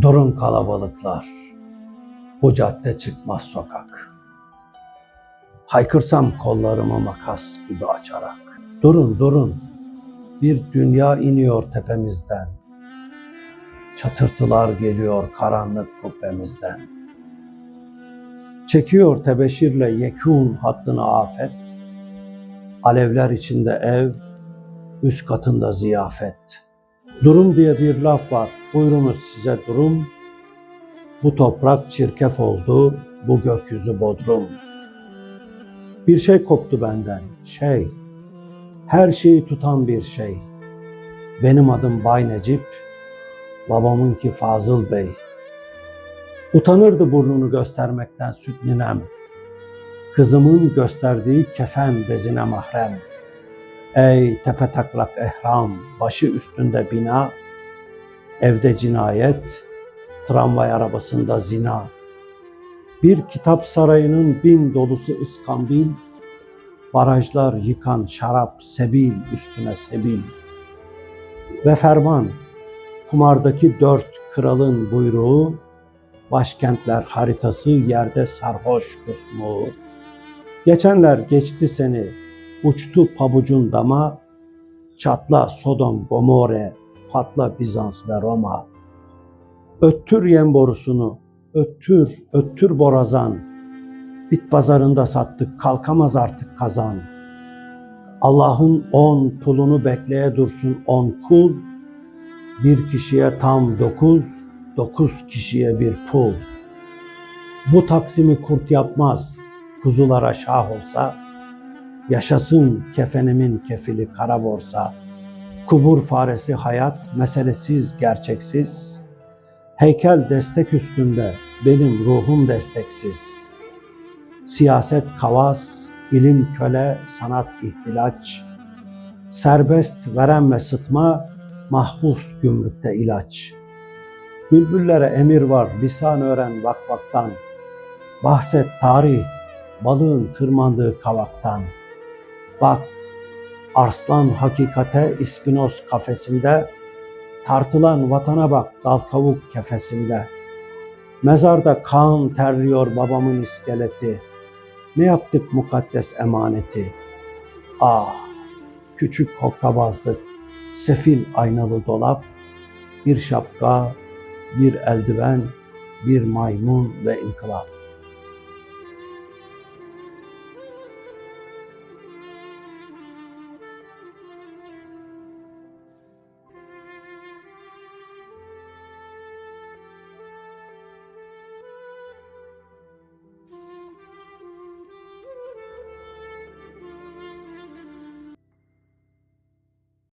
Durun kalabalıklar. Bu cadde çıkmaz sokak. Haykırsam kollarımı makas gibi açarak. Durun durun. Bir dünya iniyor tepemizden. Çatırtılar geliyor karanlık kubbemizden. Çekiyor tebeşirle yekûn hattını afet. Alevler içinde ev, üst katında ziyafet. Durum diye bir laf var. Buyurunuz size durum. Bu toprak çirkef oldu, bu gökyüzü bodrum. Bir şey koptu benden, şey. Her şeyi tutan bir şey. Benim adım Bay Necip, babamınki Fazıl Bey. Utanırdı burnunu göstermekten süt ninem. Kızımın gösterdiği kefen bezine mahrem. Ey tepe taklak ehram, başı üstünde bina, evde cinayet, tramvay arabasında zina. Bir kitap sarayının bin dolusu ıskambil, barajlar yıkan şarap, sebil üstüne sebil. Ve ferman, kumardaki dört kralın buyruğu, başkentler haritası yerde sarhoş kusmuğu. Geçenler geçti seni, uçtu pabucun dama, çatla Sodom, Gomorre, patla Bizans ve Roma. Öttür yem borusunu, öttür, öttür borazan. Bit pazarında sattık, kalkamaz artık kazan. Allah'ın on pulunu bekleye dursun on kul. Bir kişiye tam dokuz, dokuz kişiye bir pul. Bu taksimi kurt yapmaz, kuzulara şah olsa, yaşasın kefenimin kefili kara borsa. Kubur faresi hayat, meselesiz, gerçeksiz. Heykel destek üstünde, benim ruhum desteksiz. Siyaset kavas, ilim köle, sanat ihtilaç. Serbest veren ve sıtma, mahpus gümrükte ilaç. Bülbüllere emir var, lisan öğren vakvaktan. Bahset tarih, balığın tırmandığı kavaktan. Bak, arslan hakikate ispinoz kafesinde, tartılan vatana bak dal kavuk kefesinde. Mezarda kan terliyor babamın iskeleti. Ne yaptık mukaddes emaneti? Ah, küçük hokkabazlık, sefil aynalı dolap, bir şapka, bir eldiven, bir maymun ve inkılap.